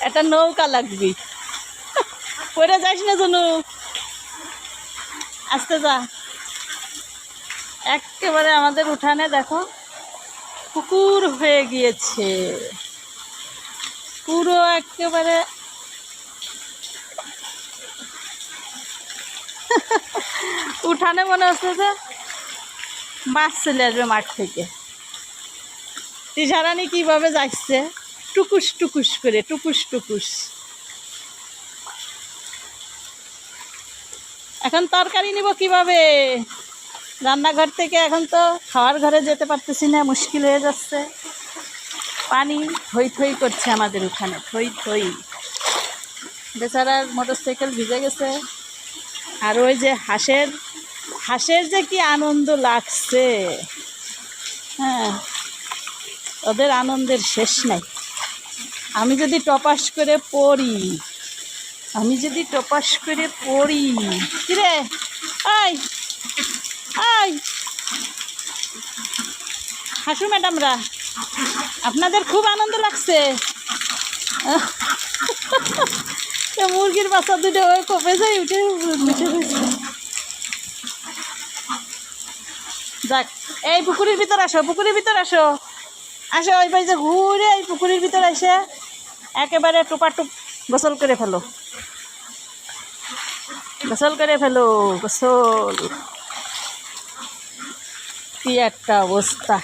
একটা নৌকা লাগবি। পরে যাস না জনু। আসতে যা। একেবারে আমাদের উঠানে দেখো, পুকুর হয়ে গিয়েছে। পুরো একেবারে উঠানে মনে হচ্ছে যে মাছ চলে আসবে মাঠ থেকে। তিসারানি কীভাবে যাচ্ছে? টুকুস টুকুস করে, টুকুস টুকুস। এখন তরকারি নিব কীভাবে? রান্নাঘর থেকে এখন তো খাওয়ার ঘরে যেতে পারতেছি না, মুশকিল হয়ে যাচ্ছে। পানি থই থই করছে আমাদের ওখানে, থই থই। বেচারার মোটর সাইকেল ভিজে গেছে। আর ওই যে হাঁসের হাঁসের যে কি আনন্দ লাগছে। হ্যাঁ ওদের আনন্দের শেষ নাই। আমি যদি টপাস করে পড়ি, আমি যদি টপাস করে পড়ি। কিরে? আই আই হাসু ম্যাডামরা, আপনাদের খুব আনন্দ লাগছে। মুরগির বাচ্চা দুটো ওই কপে যাই উঠে উঠে যাক, এই পুকুরের ভিতর আসো, পুকুরের ভিতর আসো। আসো ওই যে ঘুরে এই পুকুরের ভিতরে এসে একেবারে টুপাটুপ গোসল করে ফেলো। গোসল করে ফেলো, গোসল। কি একটা অবস্থা।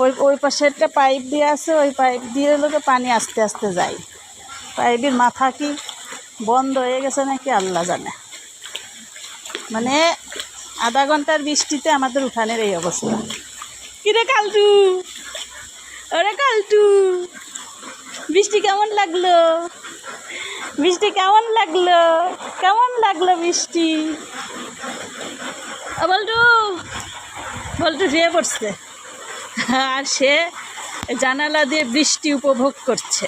ওই ওই পাশে একটা পাইপ দিয়ে আছে, ওই পাইপ দিয়ে লোকে পানি আস্তে আস্তে যায়। পাইপের মাথা কি বন্ধ হয়ে গেছে নাকি আল্লাহ জানে। মানে আধা ঘণ্টার বৃষ্টিতে আমাদের উঠানের এই অবস্থা। কিরে কালটু? ওরে কালটু, বৃষ্টি কেমন লাগল? বৃষ্টি কেমন লাগল? কেমন লাগল বৃষ্টি? বলটু, বল্টু শুয়ে পড়ছে। আর সে জানালা দিয়ে বৃষ্টি উপভোগ করছে।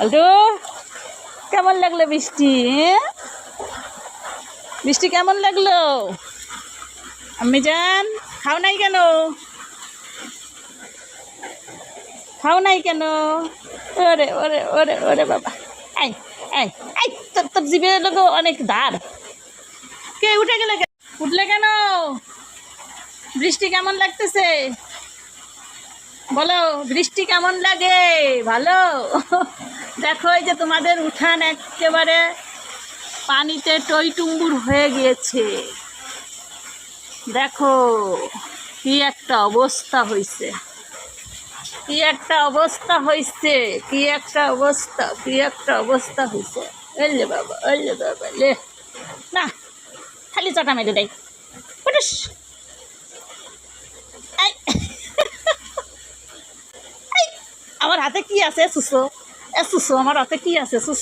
বল্টু, কেমন লাগল বৃষ্টি হ্যাঁ? বৃষ্টি কেমন লাগল? আমি যান খাও নাই কেন? খাও নাই কেন? ওরে ওরে ওরে ওরে বাবা। আই আই তোর তোর জিভে লোক অনেক ধার কে, উঠে গেলে? উঠলে কেন? বৃষ্টি কেমন লাগতেছে? বলো, বৃষ্টি কেমন লাগে? ভালো? দেখো, এই যে তোমাদের উঠান একেবারে পানিতে টইটুম্বুর হয়ে গিয়েছে। দেখো কি একটা অবস্থা হয়েছে কি একটা অবস্থা হয়েছে কি একটা অবস্থা কি একটা অবস্থা হয়েছে এলে বাবা এলে বাবা লে। না খালি চটা মেরে দেয়। এই, আমার হাতে কি আছে সুসো? এ সুসো আমার হাতে কি আছে সুসো?